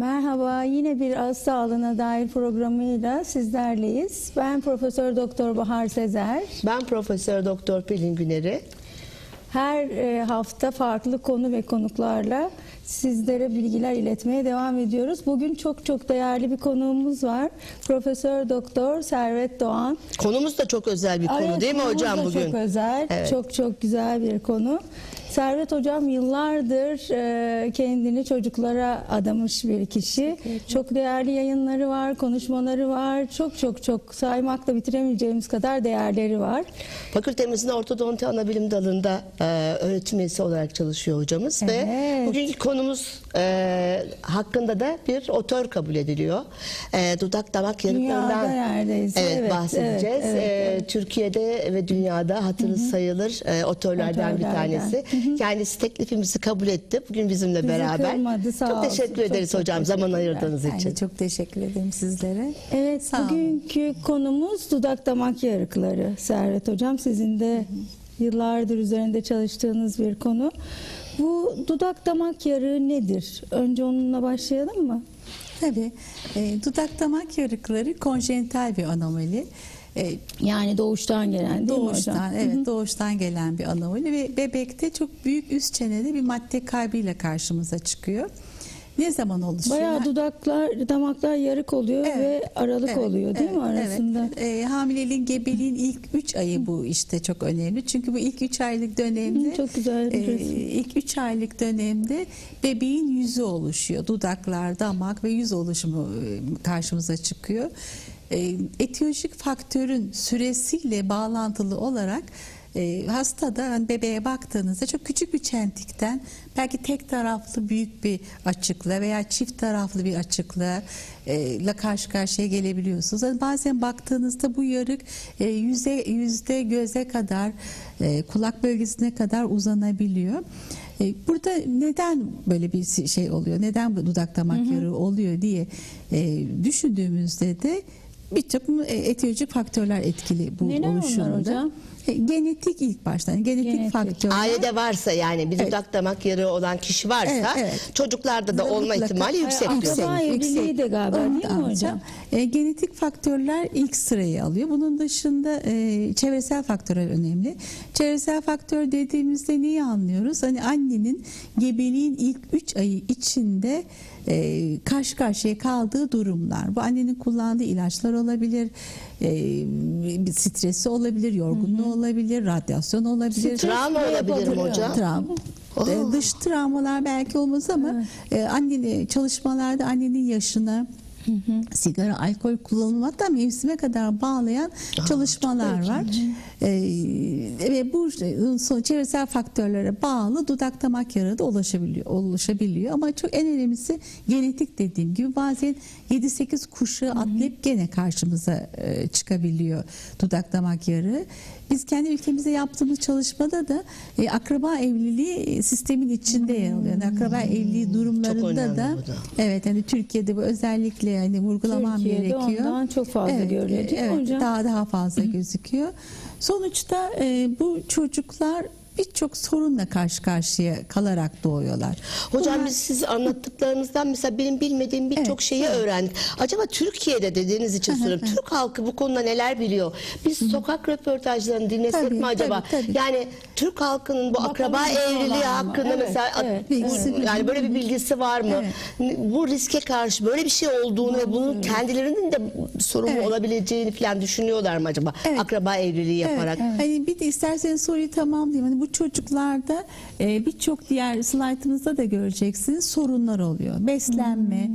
Merhaba, yine bir ağız sağlığına dair programıyla sizlerleyiz. Ben Profesör Doktor Bahar Sezer. Ben Profesör Doktor Pelin Güner'i. Her e, hafta farklı konu ve konuklarla sizlere bilgiler iletmeye devam ediyoruz. Bugün çok çok değerli bir konuğumuz var. Profesör Doktor Servet Doğan. Konumuz da çok özel bir konu Evet, değil mi hocam da bugün? Çok özel, Evet. çok çok güzel bir konu. Servet Hocam yıllardır e, kendini çocuklara adamış bir kişi. Çok değerli yayınları var, konuşmaları var. Çok çok çok saymakla bitiremeyeceğimiz kadar değerleri var. Fakültemizin ortodonti anabilim dalında e, öğretim üyesi olarak çalışıyor hocamız ve Evet. bugünkü konumuz e, hakkında da bir otör kabul ediliyor. E, dudak damak yanıklarından evet, evet, bahsedeceğiz. evet, evet, E, Türkiye'de ve dünyada hatırı sayılır e, otörlerden bir tanesi. Kendisi teklifimizi kabul etti. Bugün bizimle Bizi beraber. kırmadı, sağ çok olsun. teşekkür Çok ederiz çok hocam zaman teşekkürler. ayırdığınız için. de çok teşekkür ederim sizlere. Evet, Sağ olun. bugünkü konumuz dudak damak yarıkları. Servet Hocam sizin de yıllardır üzerinde çalıştığınız bir konu. Bu dudak damak yarığı nedir? Önce onunla başlayalım mı? Tabii e, dudak damak yarıkları konjenital bir anomali. E, Yani doğuştan gelen değil mi hocam? doğuştan evet doğuştan gelen bir anomali ve bebekte çok büyük üst çenede bir madde kaybıyla karşımıza çıkıyor. Ne zaman oluşuyor? Bayağı dudaklar, damaklar yarık oluyor Evet, ve aralık evet, oluyor değil mi evet, arasında? Evet. E, hamileliğin, gebeliğin ilk 3 ayı bu işte çok önemli. Çünkü bu ilk 3 aylık dönemde çok güzel e, ilk 3 aylık dönemde bebeğin yüzü oluşuyor. Dudaklar, damak ve yüz oluşumu e, karşımıza çıkıyor. E, etiyolojik faktörün süresiyle bağlantılı olarak e, hastada hani bebeğe baktığınızda çok küçük bir çentikten belki tek taraflı büyük bir açıkla veya çift taraflı bir açıkla e, ile karşı karşıya gelebiliyorsunuz. Yani bazen baktığınızda bu yarık e, yüze yüzde göze kadar e, kulak bölgesine kadar uzanabiliyor. E, Burada neden böyle bir şey oluyor? Neden bu dudak damak yarığı oluyor diye e, düşündüğümüzde de birçok e, etiyolojik faktörler etkili bu Neler oluşumda. E, Genetik ilk baştan genetik, Genetik. faktörler. Ailede varsa yani bir dudak damak yarığı olan kişi varsa Evet, evet. çocuklarda da olma Mutlaka. ihtimali yüksek Akraba evliliği de galiba değil mi hocam? E, genetik faktörler ilk sırayı alıyor. Bunun dışında e, çevresel faktörler önemli. Çevresel faktör dediğimizde neyi anlıyoruz? Hani annenin gebeliğin ilk 3 ayı içinde e, karşı karşıya kaldığı durumlar. Bu annenin kullandığı ilaçlar olabilir, e, bir stresi olabilir, yorgunluğu olabilir, radyasyon olabilir. Travma olabilir mi hocam? Travma. E, Dış travmalar belki olmaz ama e, annenin çalışmalarda annenin yaşına sigara, alkol kullanımı hatta mevsime kadar bağlayan çalışmalar var. E, ve bu son çevresel faktörlere bağlı dudak damak yarığı da ulaşabiliyor, oluşabiliyor. Ama çok en önemlisi genetik dediğim gibi bazen 7-8 kuşağı atlayıp gene karşımıza e, çıkabiliyor dudak damak yarığı. Biz kendi ülkemizde yaptığımız çalışmada da e, akraba evliliği e, sistemin içinde yer alıyor. Yani akraba evliliği durumlarında önemli da da. evet hani Türkiye'de bu özellikle yani vurgulamam Türkiye'de gerekiyor. ondan çok fazla görülüyor değil evet, hocam? Daha daha fazla gözüküyor. Sonuçta e, bu çocuklar birçok sorunla karşı karşıya kalarak doğuyorlar. Hocam Bunlar- biz siz anlattıklarınızdan mesela benim bilmediğim birçok Evet, şeyi öğrendik. Acaba Türkiye'de dediğiniz için soruyorum. Türk halkı bu konuda neler biliyor? Biz sokak röportajlarını dinlesek Tabii, mi acaba? tabii, tabii. Yani Türk halkının bu akraba bilgisi evliliği hakkında Evet, mesela evet, bu- evet. yani böyle bir bilgisi var mı? Bu riske karşı böyle bir şey olduğunu ve bunun kendilerinin de sorumlu Evet. olabileceğini falan düşünüyorlar mı acaba? Evet. Akraba evliliği yaparak. Evet, Hani bir de isterseniz soruyu tamamlayayım. Hani bu çocuklarda e, birçok diğer slaytımızda da göreceksiniz sorunlar oluyor. Beslenme,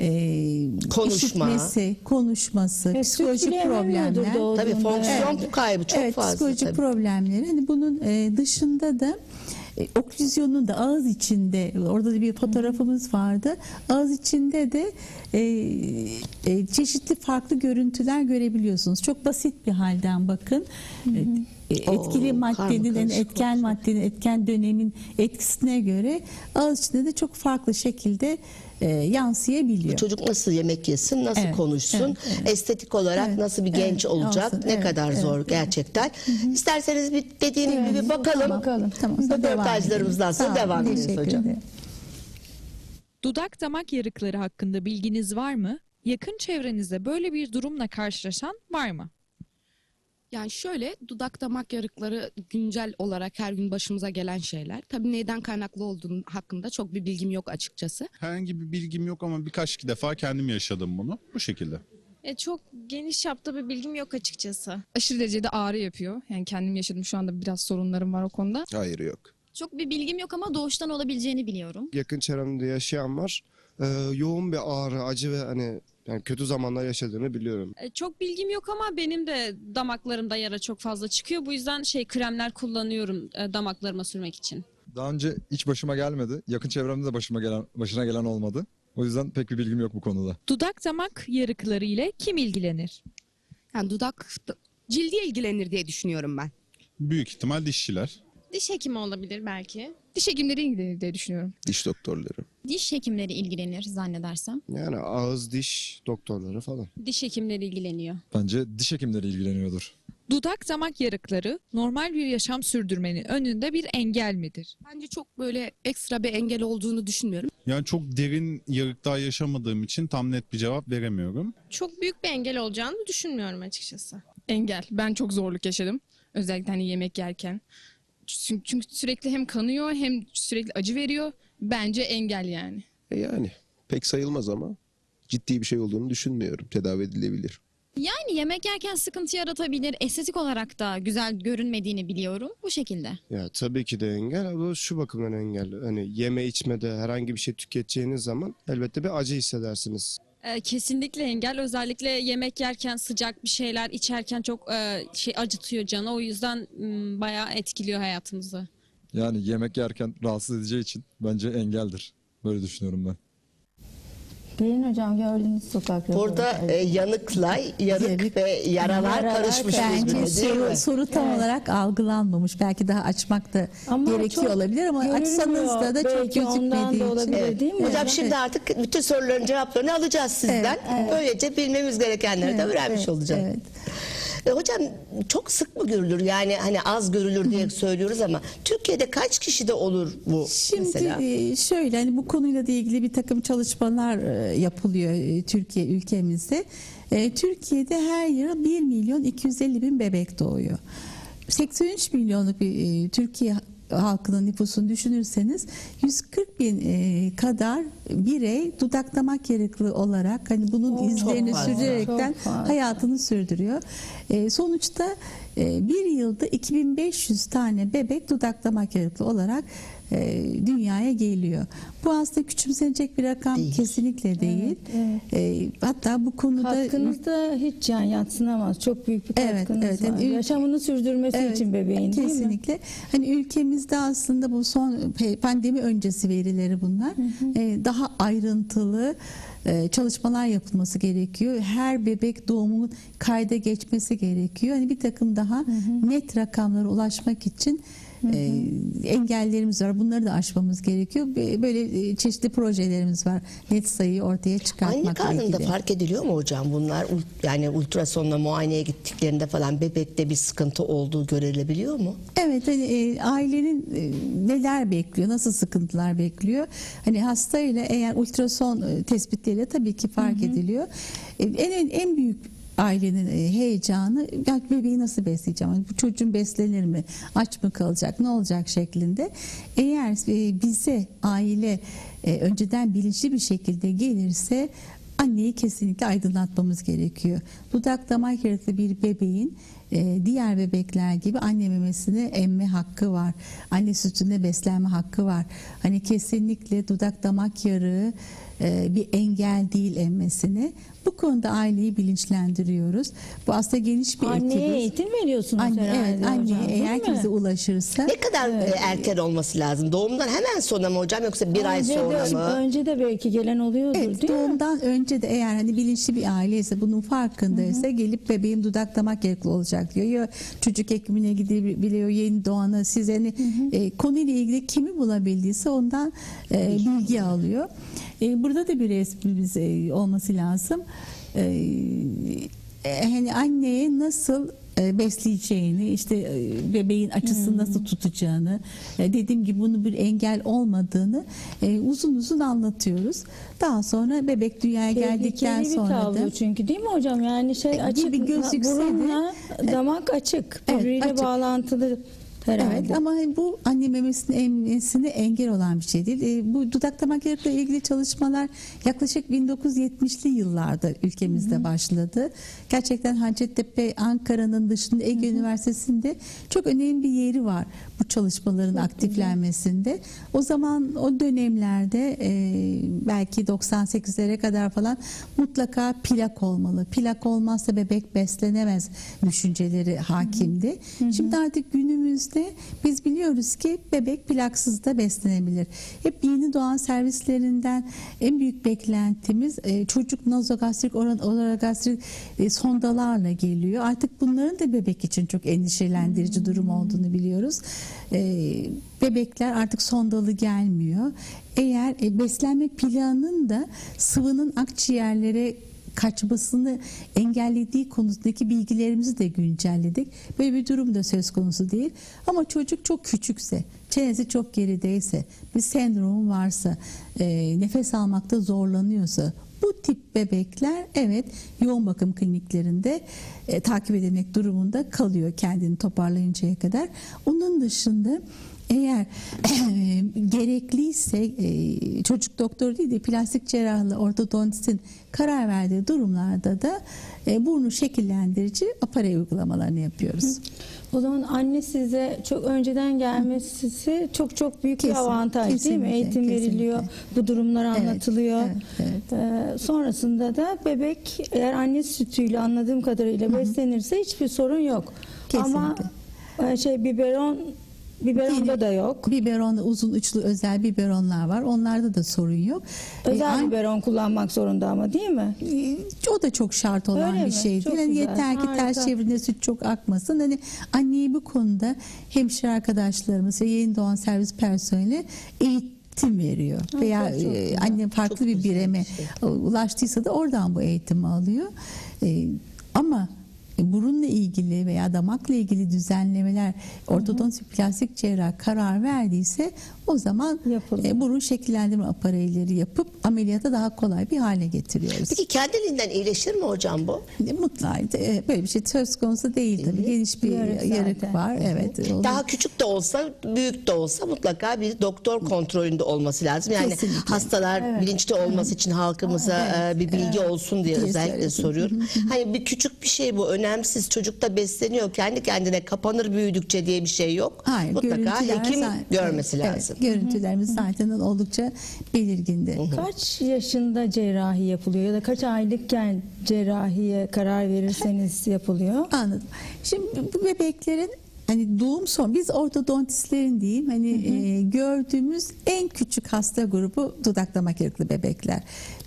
e, Konuşma. işitmesi, konuşması, Ve psikolojik problemler. doğduğunda. Tabii fonksiyon Evet. kaybı çok evet, fazla. psikolojik tabii. problemleri. Hani bunun e, dışında da e, oklüzyonun da ağız içinde orada da bir fotoğrafımız vardı. Ağız içinde de e, e, çeşitli farklı görüntüler görebiliyorsunuz. Çok basit bir halden bakın. E, e, Oo, etkili maddenin, yani karmakarışık etken maddenin, etken dönemin etkisine göre ağız içinde de çok farklı şekilde e, yansıyabiliyor. Çocuk nasıl yemek yesin, nasıl Evet, konuşsun, evet, estetik olarak Evet, nasıl bir genç evet, olacak, olsun, ne evet, kadar evet, zor gerçekten. İsterseniz bir dediğim gibi bir bakalım. Bakalım. Tamam, sonra devam Röportajlarımızdan sonra edeceğiz hocam. ederim. Dudak damak yarıkları hakkında bilginiz var mı? Yakın çevrenizde böyle bir durumla karşılaşan var mı? Yani şöyle dudak damak yarıkları güncel olarak her gün başımıza gelen şeyler. Tabii neyden kaynaklı olduğunu hakkında çok bir bilgim yok açıkçası. Herhangi bir bilgim yok ama birkaç defa kendim yaşadım bunu. Bu şekilde. E, çok geniş yapta bir bilgim yok açıkçası. aşırı derecede ağrı yapıyor. Yani kendim yaşadım şu anda biraz sorunlarım var o konuda. Hayır yok. Çok bir bilgim yok ama doğuştan olabileceğini biliyorum. Yakın çevremde yaşayan var. Ee, yoğun bir ağrı, acı ve hani yani kötü zamanlar yaşadığını biliyorum. E, Çok bilgim yok ama benim de damaklarımda yara çok fazla çıkıyor. Bu yüzden şey kremler kullanıyorum e, damaklarıma sürmek için. Daha önce hiç başıma gelmedi. Yakın çevremde de başıma gelen başına gelen olmadı. O yüzden pek bir bilgim yok bu konuda. Dudak damak yarıkları ile kim ilgilenir? Yani dudak cildiye ilgilenir diye düşünüyorum ben. Büyük ihtimal dişçiler. Diş hekimi olabilir belki. Diş hekimleri ilgilenir diye düşünüyorum. Diş doktorları. Diş hekimleri ilgilenir zannedersem. Yani ağız diş doktorları falan. Diş hekimleri ilgileniyor. Bence diş hekimleri ilgileniyordur. Dudak damak yarıkları normal bir yaşam sürdürmenin önünde bir engel midir? Bence çok böyle ekstra bir engel olduğunu düşünmüyorum. Yani çok derin yarıklar yaşamadığım için tam net bir cevap veremiyorum. Çok büyük bir engel olacağını düşünmüyorum açıkçası. Engel. Ben çok zorluk yaşadım. Özellikle hani yemek yerken. Çünkü, çünkü sürekli hem kanıyor hem sürekli acı veriyor. Bence engel yani. E yani pek sayılmaz ama ciddi bir şey olduğunu düşünmüyorum. Tedavi edilebilir. Yani yemek yerken sıkıntı yaratabilir. Estetik olarak da güzel görünmediğini biliyorum. Bu şekilde. Ya tabii ki de engel ama şu bakımdan engel. Hani yeme içmede herhangi bir şey tüketeceğiniz zaman elbette bir acı hissedersiniz. E, kesinlikle engel. Özellikle yemek yerken sıcak bir şeyler içerken çok e, şey acıtıyor canı. O yüzden m, bayağı etkiliyor hayatımızı. Yani yemek yerken rahatsız edeceği için bence engeldir. Böyle düşünüyorum ben. Pelin hocam gördüğünüz sokak Burada e, yanıkla Yarık, ve yaralar yaralar karışmış Bence birbirine değil soru, mi? soru tam Evet. olarak algılanmamış. Belki daha açmak da Ama gerekiyor çok olabilir ama açsanız da, da çok Belki ondan gözükmediği da için. olabilir Evet. değil mi? Hocam Evet. şimdi artık bütün soruların cevaplarını alacağız sizden. Böylece bilmemiz gerekenleri de öğrenmiş Evet, olacağız. evet. E, hocam çok sık mı görülür? Yani hani az görülür diye söylüyoruz ama Türkiye'de kaç kişide olur bu Şimdi mesela? e, şöyle hani bu konuyla da ilgili bir takım çalışmalar e, yapılıyor e, Türkiye ülkemizde. E, Türkiye'de her yıl 1 milyon 250 bin bebek doğuyor. 83 milyonluk bir e, Türkiye halkının nüfusunu düşünürseniz 140 bin e, kadar birey dudak damak yarıklı olarak hani bunun izlerini fazla, sürdürerekten hayatını sürdürüyor. E, sonuçta e, bir yılda 2500 tane bebek dudak damak yarıklı olarak e, dünyaya geliyor. Bu aslında küçümsenecek bir rakam Değil. kesinlikle değil. E, hatta bu konuda Katkınız da hiç can yatsınamaz. Çok büyük bir Evet, katkınız evet. var. Yani ül- Yaşamını sürdürmesi Evet, için bebeğin değil mi? kesinlikle. Hani ülkemizde aslında bu son pandemi öncesi verileri bunlar. Ee, daha ayrıntılı e, çalışmalar yapılması gerekiyor. Her bebek doğumunun kayda geçmesi gerekiyor. Hani bir takım daha net rakamlara ulaşmak için e, engellerimiz var. Bunları da aşmamız gerekiyor. Böyle e, çeşitli projelerimiz var. Net sayıyı ortaya Anne çıkartmakla karnında ilgili. fark ediliyor mu hocam bunlar? Ul- Yani ultrasonla muayeneye gittiklerinde falan bebekte bir sıkıntı olduğu görülebiliyor mu? Evet hani e, ailenin e, neler bekliyor, nasıl sıkıntılar bekliyor? Hani hastayla eğer ultrason e, tespitleriyle tabii ki fark ediliyor. E, en en büyük ailenin e, heyecanı ya bebeği nasıl besleyeceğim? Hani bu çocuğun beslenir mi? Aç mı kalacak? Ne olacak şeklinde. Eğer e, bize aile e, önceden bilinçli bir şekilde gelirse anneyi kesinlikle aydınlatmamız gerekiyor. Dudak damak yarıklı bir bebeğin e, diğer bebekler gibi anne memesini emme hakkı var. Anne sütünde beslenme hakkı var. Hani kesinlikle dudak damak yarığı e, bir engel değil emmesine. Bu konuda aileyi bilinçlendiriyoruz. Bu aslında geniş bir Anneye ekibimiz. eğitim veriyorsunuz Anne, herhalde evet, hocam, eğer mi? ki bize ulaşırsa Ne kadar e, erken olması lazım? Doğumdan hemen sonra mı hocam yoksa bir ay Önce sonra de, mı? Önce de belki gelen oluyordur Evet, değil mi? doğumdan önce de eğer hani bilinçli bir aileyse bunun farkındaysa gelip bebeğim dudak damak yarıklı olacak diyor. Ya çocuk hekimine gidebiliyor yeni doğana siz hani e, konuyla ilgili kimi bulabildiyse ondan e, bilgi alıyor. E, burada da bir resmimiz e, olması lazım. E, e, hani anneye nasıl besleyeceğini, işte e, bebeğin açısını nasıl tutacağını, e, dediğim gibi bunu bir engel olmadığını e, uzun uzun anlatıyoruz. Daha sonra bebek dünyaya geldikten Tehlikeli bir sonra da çünkü değil mi hocam? Yani şey E, açık, gözükse de- burunla damak açık. Evet, Birbiriyle açık. bağlantılı herhalde. Evet ama bu anne memesinin emmesine engel olan bir şey değil. E, bu dudak damak yarıkla ilgili çalışmalar yaklaşık 1970'li yıllarda ülkemizde başladı. Gerçekten Hacettepe, Ankara'nın dışında Ege Üniversitesi'nde çok önemli bir yeri var bu çalışmaların aktiflenmesinde. O zaman o dönemlerde e, belki 98'lere kadar falan mutlaka plak olmalı. Plak olmazsa bebek beslenemez düşünceleri hakimdi. Şimdi artık günümüzde biz biliyoruz ki bebek plaksız da beslenebilir. Hep yeni doğan servislerinden en büyük beklentimiz e, çocuk nazogastrik, orogastrik e, sondalarla geliyor. Artık bunların da bebek için çok endişelendirici durum olduğunu biliyoruz. E, bebekler artık sondalı gelmiyor. Eğer e, beslenme planının da sıvının akciğerlere kaçmasını engellediği konusundaki bilgilerimizi de güncelledik. Böyle bir durum da söz konusu değil. Ama çocuk çok küçükse, çenesi çok gerideyse, bir sendrom varsa, e, nefes almakta zorlanıyorsa bu tip bebekler evet yoğun bakım kliniklerinde e, takip edilmek durumunda kalıyor kendini toparlayıncaya kadar. Onun dışında eğer gerekliyse e, çocuk doktoru değil de plastik cerrahlı ortodontistin karar verdiği durumlarda da e, burnu şekillendirici aparey uygulamalarını yapıyoruz. O zaman anne size çok önceden gelmesi çok çok büyük Kesin- bir avantaj değil mi? kesinlikle, Eğitim kesinlikle. veriliyor, bu durumlar Evet, anlatılıyor. evet, evet. Ee, sonrasında da bebek eğer anne sütüyle anladığım kadarıyla beslenirse hiçbir sorun yok. Ama e, şey biberon biberonda da yok. Biberon uzun uçlu özel biberonlar var. Onlarda da sorun yok. Özel E, an- biberon kullanmak zorunda ama değil mi? E, O da çok şart olan Öyle bir mi? şey Çok değil. Yani güzel, yeter ki ters harika. çevrinde süt çok akmasın. Hani anneyi bu konuda hemşire arkadaşlarımız ve yeni doğan servis personeli eğitim veriyor. Veya çok, çok e, farklı bir bireme ulaştıysa da oradan bu eğitimi alıyor. E, ama burunla ilgili veya damakla ilgili düzenlemeler ortodontik plastik cerrah karar verdiyse o zaman Yapılır. e, burun şekillendirme apareyleri yapıp ameliyata daha kolay bir hale getiriyoruz. Peki kendiliğinden iyileşir mi hocam bu? Mutluydu. E, Böyle bir şey söz konusu değil tabii. Geniş bir Yarık yarık, var. Evet. Daha küçük de olsa, büyük de olsa mutlaka bir doktor kontrolünde olması lazım. Yani Kesinlikle. hastalar bilinçli olması için halkımıza e, bir bilgi olsun diye Diye özellikle söylüyorsun. soruyorum. Hani bir küçük bir şey bu, önemsiz. Çocuk da besleniyor, kendi kendine kapanır büyüdükçe diye bir şey yok. Hayır, Mutlaka hekim zaten- görmesi evet, lazım. görüntülerimiz zaten oldukça belirgindi. Kaç yaşında cerrahi yapılıyor ya da kaç aylıkken cerrahiye karar verirseniz yapılıyor? Anladım. Şimdi bu bebeklerin hani doğum son biz ortodontistlerin diyeyim hani e, gördüğümüz en küçük hasta grubu dudak damak yarıklı bebekler.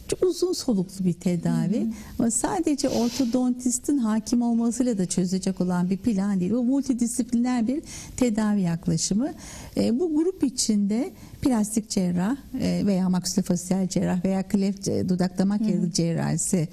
Çok uzun soluklu bir tedavi ama sadece ortodontistin hakim olmasıyla da çözecek olan bir plan değil. Bu multidisipliner bir tedavi yaklaşımı. E, bu grup içinde plastik cerrah e, veya maksilofasyal cerrah veya kleft e, dudak damak yarıklı cerrahisi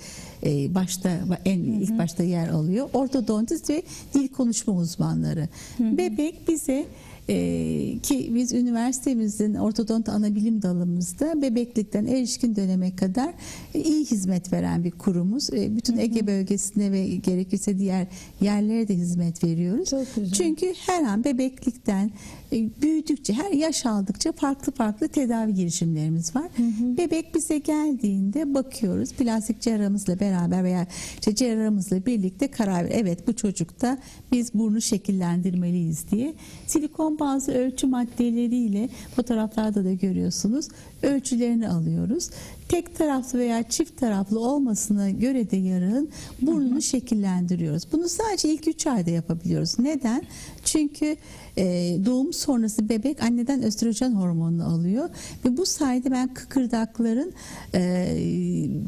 e, başta en ilk başta yer alıyor. Ortodontist ve dil konuşma uzmanları. Bebek bize e, ki biz üniversitemizin ortodont anabilim dalımızda bebeklikten erişkin döneme kadar e, iyi hizmet veren bir kurumuz. E, bütün Ege bölgesine ve gerekirse diğer yerlere de hizmet veriyoruz. Çok güzel. Çünkü her an bebeklikten büyüdükçe, her yaş aldıkça farklı farklı tedavi girişimlerimiz var. Bebek bize geldiğinde bakıyoruz. Plastik cerrahımızla beraber veya işte cerrahımızla birlikte karar ver. Evet bu çocukta biz burnu şekillendirmeliyiz diye. Silikon bazı ölçü maddeleriyle fotoğraflarda da görüyorsunuz. Ölçülerini alıyoruz. Tek taraflı veya çift taraflı olmasına göre de yarığın burnunu şekillendiriyoruz. Bunu sadece ilk 3 ayda yapabiliyoruz. Neden? Çünkü e, doğum sonrası bebek anneden östrojen hormonunu alıyor ve bu sayede ben kıkırdakların e,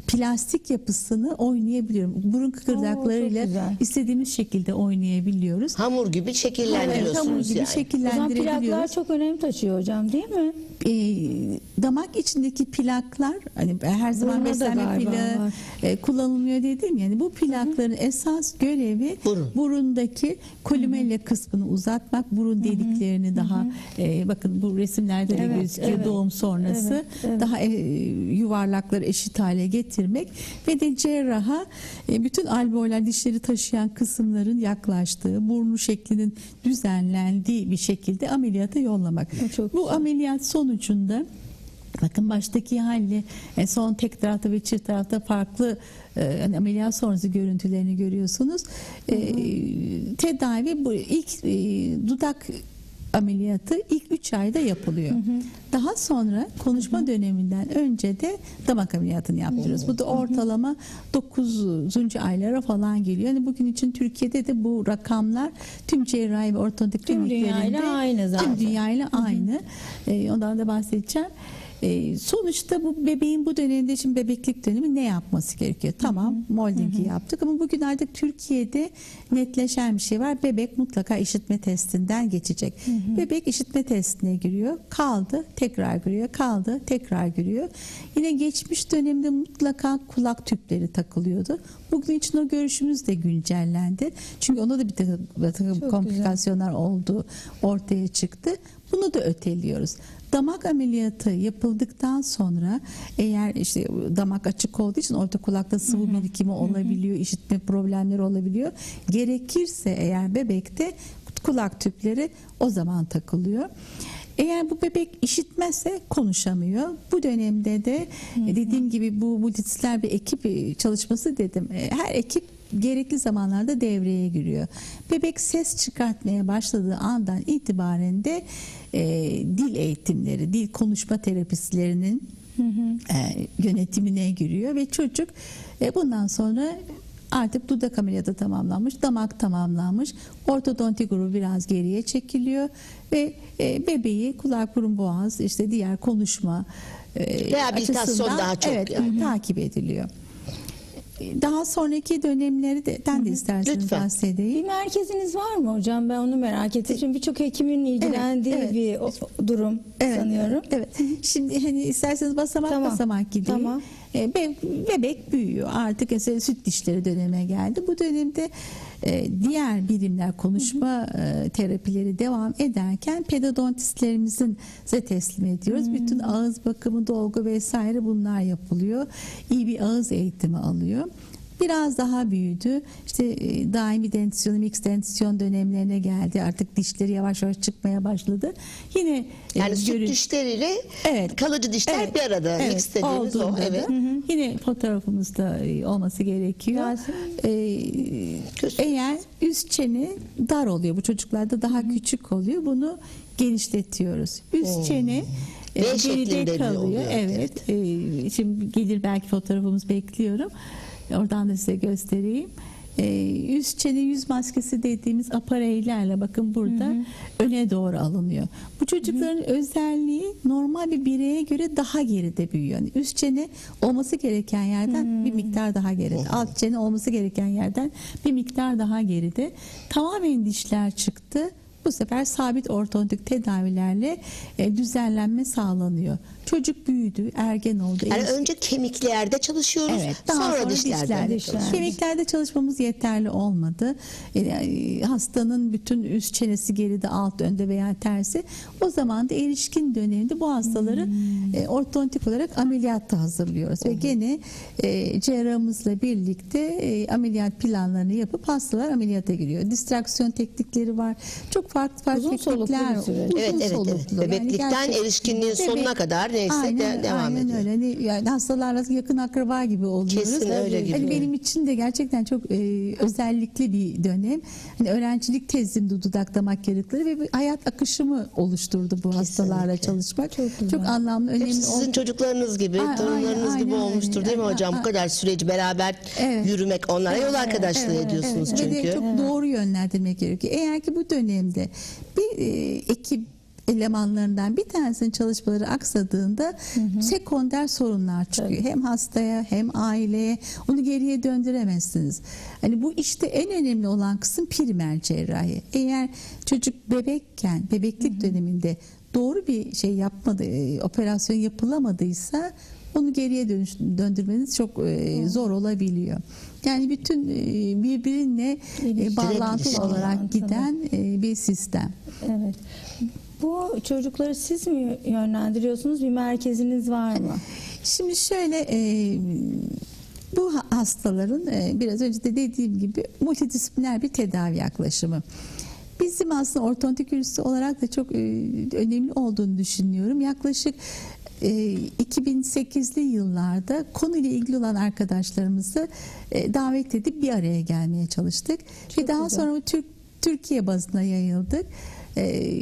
plastik yapısını oynayabiliyorum. Burun kıkırdaklarıyla güzel. istediğimiz şekilde oynayabiliyoruz. Hamur gibi Evet, şekillendiriyorsunuz hamur gibi yani. O zaman plaklar çok önem taşıyor hocam değil mi? e, damak içindeki plaklar hani her zaman beslenme plağı e, kullanılmıyor dedim yani bu plakların esas görevi Burun. burundaki kolumella kısmını uzatmak burun deliklerini daha e, bakın bu resimlerde de Evet, gözüküyor evet. doğum sonrası Evet, evet. daha e, yuvarlakları eşit hale getirmek ve de cerraha e, bütün alveolar dişleri taşıyan kısımların yaklaştığı burnu şeklinin düzenlendiği bir şekilde ameliyata yollamak. Çok Bu güzel. ameliyat sonucunda Bakın baştaki hali e, son tek tarafta ve çift tarafta farklı e, hani ameliyat sonrası görüntülerini görüyorsunuz. E, tedavi bu ilk e, dudak ameliyatı ilk 3 ayda yapılıyor. Daha sonra konuşma döneminden önce de damak ameliyatını yaptırıyoruz. Bu da ortalama 9. aylara falan geliyor. Yani bugün için Türkiye'de de bu rakamlar tüm cerrahi ve ortodontik Tüm dünyayla kliniklerinde aynı zaten. Tüm dünyayla aynı. Ee, ondan da bahsedeceğim. Ee, sonuçta bu bebeğin bu döneminde şimdi bebeklik dönemi ne yapması gerekiyor? Tamam moldingi yaptık ama bugün artık Türkiye'de netleşen bir şey var. Bebek mutlaka işitme testinden geçecek. Bebek işitme testine giriyor. Kaldı tekrar giriyor. Kaldı tekrar giriyor. Yine geçmiş dönemde mutlaka kulak tüpleri takılıyordu. Bugün için o görüşümüz de güncellendi. Çünkü ona da bir takım, bir takım güzel. komplikasyonlar oldu ortaya çıktı. Bunu da öteliyoruz. Damak ameliyatı yapıldıktan sonra eğer işte damak açık olduğu için orta kulakta sıvı birikimi olabiliyor, işitme problemleri olabiliyor. Gerekirse eğer bebekte kulak tüpleri o zaman takılıyor. Eğer bu bebek işitmezse konuşamıyor. Bu dönemde de dediğim gibi bu multidisipliner bir ekip e, çalışması dedim. E, Her ekip gerekli zamanlarda devreye giriyor. Bebek ses çıkartmaya başladığı andan itibaren de e, dil eğitimleri, dil konuşma terapistlerinin e, yönetimine giriyor ve çocuk e, bundan sonra artık dudak ameliyatı tamamlanmış, damak tamamlanmış, ortodonti grubu biraz geriye çekiliyor ve e, bebeği kulak burun boğaz işte diğer konuşma e, Rehabilitasyon daha çok evet, yani. takip ediliyor. Daha sonraki dönemleri de, de isterseniz Lütfen. bahsedeyim. Bir merkeziniz var mı hocam? Ben onu merak ettim. Çünkü birçok hekimin ilgilendiği evet. bir o- durum sanıyorum. Evet. Şimdi hani isterseniz basamak Tamam. basamak gideyim. Tamam. E, be- bebek büyüyor. Artık mesela süt dişleri döneme geldi. Bu dönemde e, diğer bilimler konuşma e, terapileri devam ederken pedodontistlerimizin size teslim ediyoruz. Bütün ağız bakımı, dolgu vesaire bunlar yapılıyor. İyi bir ağız eğitimi alıyor. Biraz daha büyüdü. İşte e, daimi dentisyonu, mix dentisyon dönemlerine geldi. Artık dişleri yavaş yavaş çıkmaya başladı. Yine e, Yani süt görün- dişleriyle Evet. kalıcı dişler Evet, bir arada. evet, Mix dediğimiz o. Evet. Yine fotoğrafımızda e, olması gerekiyor. Ee, eğer üst çene dar oluyor, bu çocuklarda daha küçük oluyor. Bunu genişletiyoruz. Üst çene e, geride kalıyor. oluyor. Evet. Ee, şimdi gelir belki fotoğrafımız bekliyorum. Oradan da size göstereyim. Ee, üst çene yüz maskesi dediğimiz apareylerle bakın burada öne doğru alınıyor. Bu çocukların özelliği normal bir bireye göre daha geride büyüyor. Yani üst çene olması gereken yerden bir miktar daha geride. Alt çene olması gereken yerden bir miktar daha geride. Tamamen dişler çıktı. Bu sefer sabit ortodontik tedavilerle e, düzenlenme sağlanıyor. Çocuk büyüdü, ergen oldu. Yani önce kemiklerde çalışıyoruz. Evet, daha sonra, sonra, dişlerde. dişlerde. çalışıyoruz. Kemiklerde çalışmamız yeterli olmadı. Yani hastanın bütün üst çenesi geride, alt önde veya tersi. O zaman da erişkin döneminde bu hastaları Hmm. e, ortodontik olarak ameliyatta hazırlıyoruz. Ve gene e, cerrahımızla birlikte e, ameliyat planlarını yapıp hastalar ameliyata giriyor. Distraksiyon teknikleri var. Çok farklı farklı Uzun soluklu teknikler. bir süreç. Uzun Evet, evet, evet. soluklu. Yani Bebeklikten gerçek- erişkinliğin sonuna kadar neyse aynen, de- devam aynen ediyor. Öyle. Hani yani hastalarla yakın akraba gibi oluyoruz. Kesin öyle gibi. Hani benim için de gerçekten çok e, özellikli bir dönem. Hani öğrencilik tezimde dudak damak yarıkları ve bir hayat akışımı oluşturdu bu hastalarla çalışmak. Çok, güzel. anlamlı, önemli. Hepsi sizin çocuklarınız gibi, Ay- torunlarınız aynen, gibi aynen olmuştur öyle. değil mi Aynen, hocam? Bu aynen. kadar süreci beraber Evet. yürümek, onlara yol arkadaşlığı ediyorsunuz Evet, çünkü. Ve de çok doğru yönlendirmek gerekiyor. Eğer ki bu dönemde bir e, ekip elemanlarından bir tanesinin çalışmaları aksadığında sekonder sorunlar çıkıyor. Hem hastaya hem aileye onu geriye döndüremezsiniz. Hani bu işte en önemli olan kısım primer cerrahi. Eğer çocuk bebekken, bebeklik döneminde doğru bir şey yapmadı, e, operasyon yapılamadıysa onu geriye dönüş, döndürmeniz çok e, zor olabiliyor. Yani bütün e, birbirine e, bağlantılı olarak giden e, bir sistem. Evet. Bu çocukları siz mi yönlendiriyorsunuz? Bir merkeziniz var mı? Şimdi şöyle e, bu ha- hastaların e, biraz önce de dediğim gibi multidisipliner bir tedavi yaklaşımı. Bizim aslında ortodontik ürünü olarak da çok e, önemli olduğunu düşünüyorum. Yaklaşık e, 2008'li yıllarda konuyla ilgili olan arkadaşlarımızı e, davet edip bir araya gelmeye çalıştık. Ve daha güzel. sonra Türk Türkiye bazına yayıldık. E,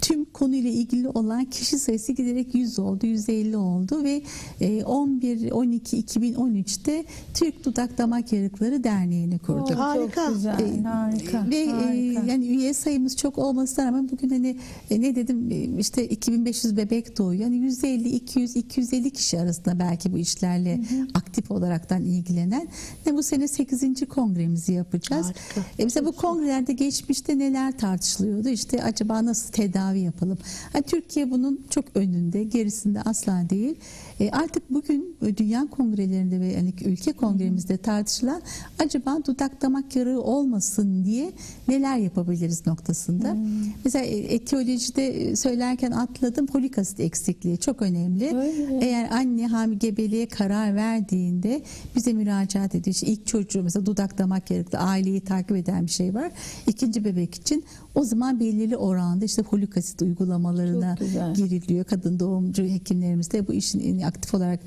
tüm konuyla ilgili olan kişi sayısı giderek 100 oldu, 150 oldu ve e, 11 12 2013'te Türk Dudak Damak Yarıkları Derneği'ni kurduk. Oo, Harika. Çok güzel, E, harika. Ve e, harika. yani üye sayımız çok olmasına rağmen bugün hani e, ne dedim e, işte 2500 bebek doğuyor. Yani 150 200 250 kişi arasında belki bu işlerle aktif olaraktan ilgilenen. Ve bu sene 8. kongremizi yapacağız. Harika. E, mesela bu kongrelerde geçmişte neler tartışılıyordu? İşte acaba nasıl tedavi yapalım? Yani Türkiye bunun çok önünde, gerisinde asla değil. E, artık bugün e, dünya kongrelerinde ve yani ülke kongremizde tartışılan acaba dudak damak yarığı olmasın diye neler yapabiliriz noktasında. Mesela e, etiyolojide e, söylerken atladım folik asit eksikliği çok önemli. Öyle. Eğer anne hamile gebeliğe karar verdiğinde bize müracaat ediyor. İşte ilk çocuğu mesela dudak damak yarıklı aileyi takip eden bir şey var. İkinci bebek için o zaman belirli oranda işte folik asit uygulamalarına giriliyor. Kadın doğumcu hekimlerimiz de bu işin aktif olarak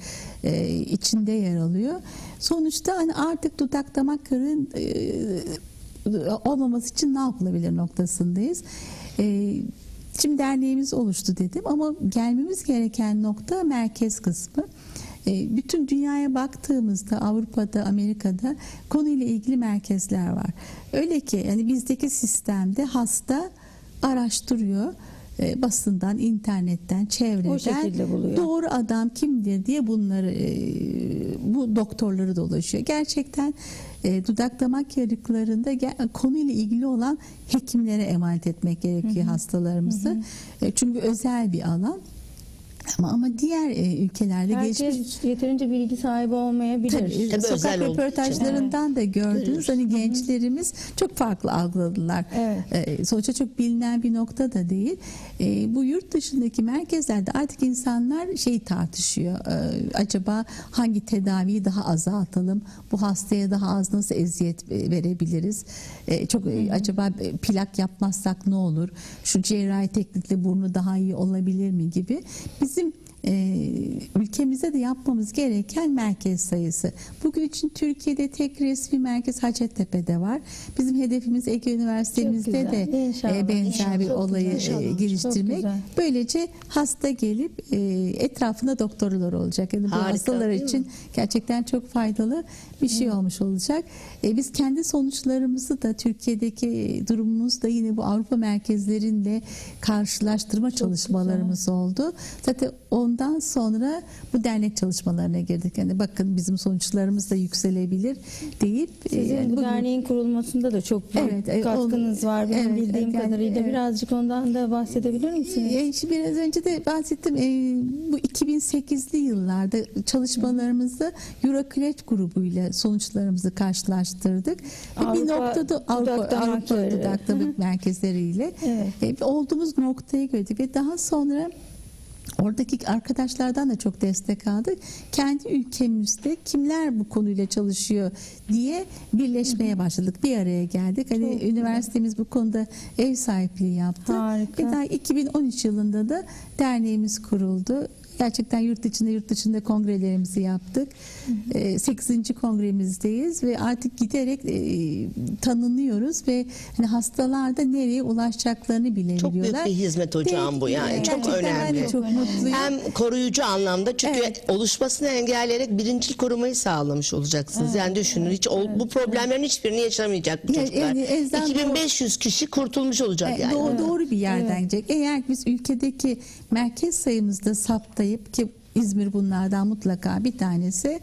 e, içinde yer alıyor. Sonuçta hani artık dudak damak yarığın e, olmaması için ne yapılabilir noktasındayız. E, Şimdi derneğimiz oluştu dedim ama gelmemiz gereken nokta merkez kısmı. E, Bütün dünyaya baktığımızda Avrupa'da, Amerika'da konuyla ilgili merkezler var. Öyle ki yani bizdeki sistemde hasta araştırıyor e, basından, internetten, çevreden buluyor. doğru adam kimdir diye bunları e, bu doktorları dolaşıyor. Gerçekten e, dudak damak yarıklarında konuyla ilgili olan hekimlere emanet etmek gerekiyor hastalarımızı. E, çünkü özel bir alan. Ama ama diğer e, ülkelerde Herkes gelişmiş yeterince bilgi sahibi olmayabilir. Tabii, Tabii sokak özel olduğu için. röportajlarından da gördünüz. Hani gençlerimiz çok farklı algıladılar. Evet. Ee, sonuçta çok bilinen bir nokta da değil. Ee, bu yurt dışındaki merkezlerde artık insanlar şey tartışıyor. Ee, acaba hangi tedaviyi daha azaltalım? Bu hastaya daha az nasıl eziyet e, verebiliriz? Ee, çok e, acaba e, plak yapmazsak ne olur? Şu cerrahi teknikle burnu daha iyi olabilir mi gibi. Bizim e, ülkemize de yapmamız gereken merkez sayısı. Bugün için Türkiye'de tek resmi merkez Hacettepe'de var. Bizim hedefimiz Ege Üniversitemizde güzel. de İnşallah, e, benzer inşallah. bir Çok olayı güzel. e, İnşallah. Çok geliştirmek. güzel. Böylece hasta gelip e, etrafında doktorlar olacak. Yani bu Harika, hastalar değil mi? için gerçekten çok faydalı bir şey olmuş olacak. E, biz kendi sonuçlarımızı da Türkiye'deki durumumuz da yine bu Avrupa merkezlerinde karşılaştırma çalışmalarımız oldu. Zaten ondan sonra bu dernek çalışmalarına girdik. Yani bakın bizim sonuçlarımız da yükselebilir deyip e, Sizin yani bu bugün- derneğin kurulmasında da çok büyük Evet, evet, katkınız onu- var benim evet, bildiğim yani, kadarıyla. evet. Birazcık ondan da bahsedebilir misiniz? E, şimdi biraz önce de bahsettim. E, bu 2008'li yıllarda çalışmalarımızda Euroclad grubuyla sonuçlarımızı karşılaştırdık. Avrupa bir noktada Avrupa. Dudak Damak merkezleriyle Evet. e, olduğumuz noktayı gördük ve daha sonra Oradaki arkadaşlardan da çok destek aldık. Kendi ülkemizde kimler bu konuyla çalışıyor diye birleşmeye başladık. Bir araya geldik. Hani Çok güzel. üniversitemiz bu konuda ev sahipliği yaptı. Harika. Ve daha 2013 yılında da derneğimiz kuruldu. Gerçekten yurt içinde yurt dışında kongrelerimizi yaptık. Ee, 8. kongremizdeyiz ve artık giderek e, tanınıyoruz ve hani hastalar da nereye ulaşacaklarını bilebiliyorlar. Çok büyük bir hizmet hocam bu yani. Evet, Çok ben önemli. çok mutluyum. Hem koruyucu anlamda çünkü Evet. oluşmasını engelleyerek birincil korumayı sağlamış olacaksınız. Yani düşünün hiç ol- bu problemlerin hiçbirini yaşamayacak bu çocuklar. yani ezan- 2500 kişi kurtulmuş olacak Evet, yani. doğru, doğru bir yerden gidecek. Eğer biz ülkedeki merkez sayımızda saptayıp ki İzmir bunlardan mutlaka bir tanesi.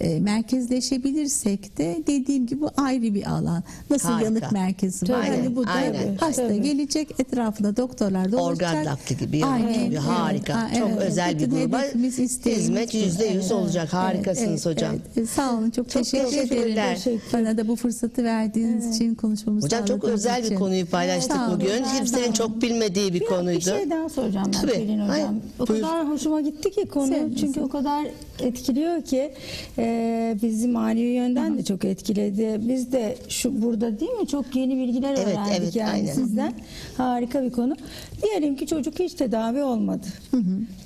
E, merkezleşebilirsek de dediğim gibi bu ayrı bir alan. Nasıl Harika. yanık merkezi var. Tabii, Hani bu da aynen. hasta Tabii. gelecek etrafında doktorlar dolaşacak. Organ nakli gibi, yanık Aynen, gibi. evet. Harika. Aa, Çok evet. özel bir Bütün gruba hizmet yüzde yüz Evet, olacak. evet, Harikasınız evet, hocam. evet. Sağ olun. Çok, Çok teşekkür teşekkürler. ederim. Bana da bu fırsatı verdiğiniz için konuşmamızı Hocam çok özel bir için. konuyu paylaştık olun. bugün. Sağ Kimsenin olun. çok bilmediği bir Bir, konuydu. bir şey daha soracağım ben. Pelin Hocam. Hayır, O buyur. kadar hoşuma gitti ki konu. Çünkü o kadar etkiliyor ki e, bizi manevi yönden de çok etkiledi. Biz de şu burada değil mi çok yeni bilgiler Evet, öğrendik evet, yani aynen. sizden. Harika bir konu. Diyelim ki çocuk hiç tedavi olmadı.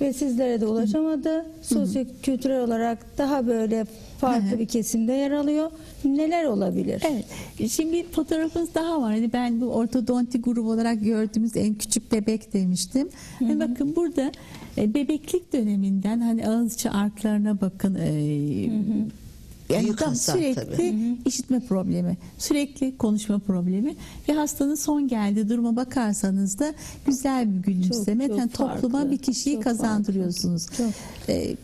Ve sizlere de ulaşamadı. Sosyo-kültürel olarak daha böyle farklı bir kesimde yer alıyor. Neler olabilir? Evet. Şimdi bir fotoğrafımız daha var. Hani ben bu ortodonti grubu olarak gördüğümüz en küçük bebek demiştim. Hani bakın burada bebeklik döneminden hani ağız içi arklarına bakın. e, Yani Büyük hasar sürekli tabii. işitme problemi, sürekli konuşma problemi ve hastanın son geldiği duruma bakarsanız da güzel bir gülümseme. çok Yani topluma farklı, bir kişiyi çok kazandırıyorsunuz. Çok. Ee,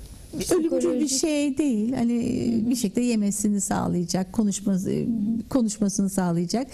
ölümcül bir şey değil. Hani bir şekilde yemesini sağlayacak, konuşması konuşmasını sağlayacak.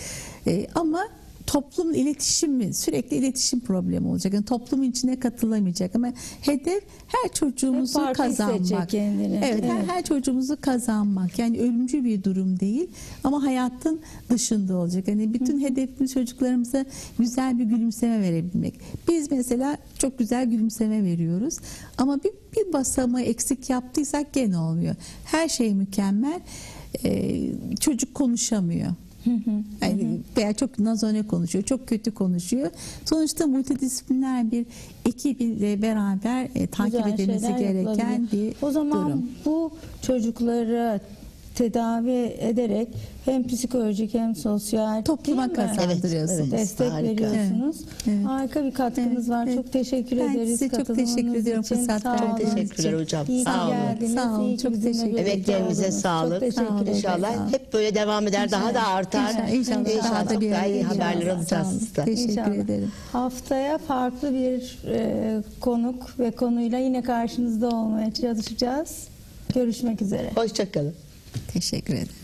Ee, ama toplum iletişimi sürekli iletişim problemi olacak. Yani toplumun içine katılamayacak ama hedef her çocuğumuzu Hep kazanmak. kendini. Evet, Her, Evet. her çocuğumuzu kazanmak. Yani ölümcül bir durum değil ama hayatın dışında olacak. Hani bütün hedefimiz çocuklarımıza güzel bir gülümseme verebilmek. Biz mesela çok güzel gülümseme veriyoruz ama bir, bir basamağı eksik yaptıysak gene olmuyor. Her şey mükemmel. Ee, çocuk konuşamıyor. Yani veya çok nazone konuşuyor, çok kötü konuşuyor. Sonuçta multidisipliner bir ekibiyle beraber e, takip edilmesi gereken yapılabilir. bir O zaman durum. bu çocukları tedavi ederek hem psikolojik hem sosyal Topluma kazandırıyorsunuz. Evet, Destek harika. veriyorsunuz. Evet. Harika bir katkınız Evet, var. evet. Çok teşekkür Ben ederiz. size çok teşekkür ediyorum için. fırsat Sağ verdiğiniz olun. Çok teşekkürler için. hocam. İyi Sağ olun. geldiniz. Sağ olun, İyi çok teşekkür Emeklerinize sağlık. Çok teşekkür ederim. İnşallah Sağ olun. hep böyle devam eder. Daha da artar. İnşallah, inşallah, İnşallah daha da çok bir daha iyi haberler alacağız Sağ olun. sizden. Teşekkür İnşallah. ederim. Haftaya farklı bir e, konuk ve konuyla yine karşınızda olmaya çalışacağız. Görüşmek üzere. Hoşçakalın. Teşekkür ederim.